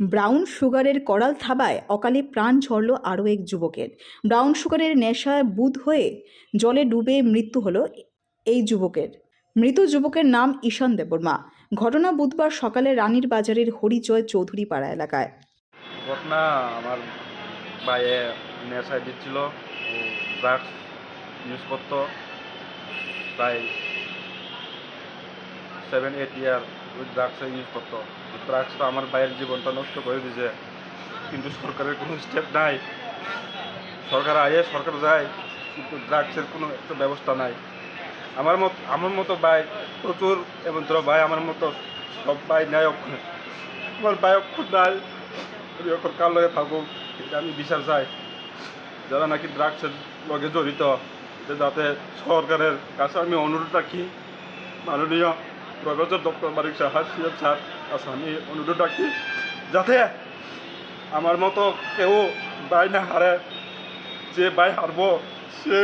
Brown সুগারের করাল থাবায় অকালে প্রাণ ঝরল আরও এক যুবকের। ব্রাউন সুগারের নেশায় বুধ হয়ে জলে ডুবে মৃত্যু হলো এই যুবকের। মৃত যুবকের নাম ঈশান দেববর্মা। ঘটনা বুধবার সকালে রানীর বাজারের হরিজয় চৌধুরী পাড়া এলাকায়। ঘটনা আমার বাইয়ে নেশায় দিচ্ছিল ড্রাগস ইউজ করতো। সেভেন এইট ইয়ার ওই ড্রাগসে ইউজ করতো। ড্রাগসটা আমার বাইয়ের জীবনটা নষ্ট করে দিয়েছে কিন্তু সরকারের কোনো স্টেপ নাই। সরকার আয়ে, সরকার যায়, কিন্তু ড্রাগসের কোনো একটা ব্যবস্থা নাই। আমার মত, আমার মতো ভাই প্রচুর এবং তোর ভাই আমার মতো সব ভাই অক্ষর আমার ভাই অক্ষর নাই। এখন কার লগে থাকুক এটা আমি বিচার চাই। যারা নাকি ড্রাগসের লগে জড়িত যাতে সরকারের কাছে আমি অনুরোধ রাখি। মাননীয় professor doctor Manik Saha, CM sir আছে আমি অনুরোধ রাখি যাতে আমার মতো কেউ বাই না হারে, যে বাই হারবো, সে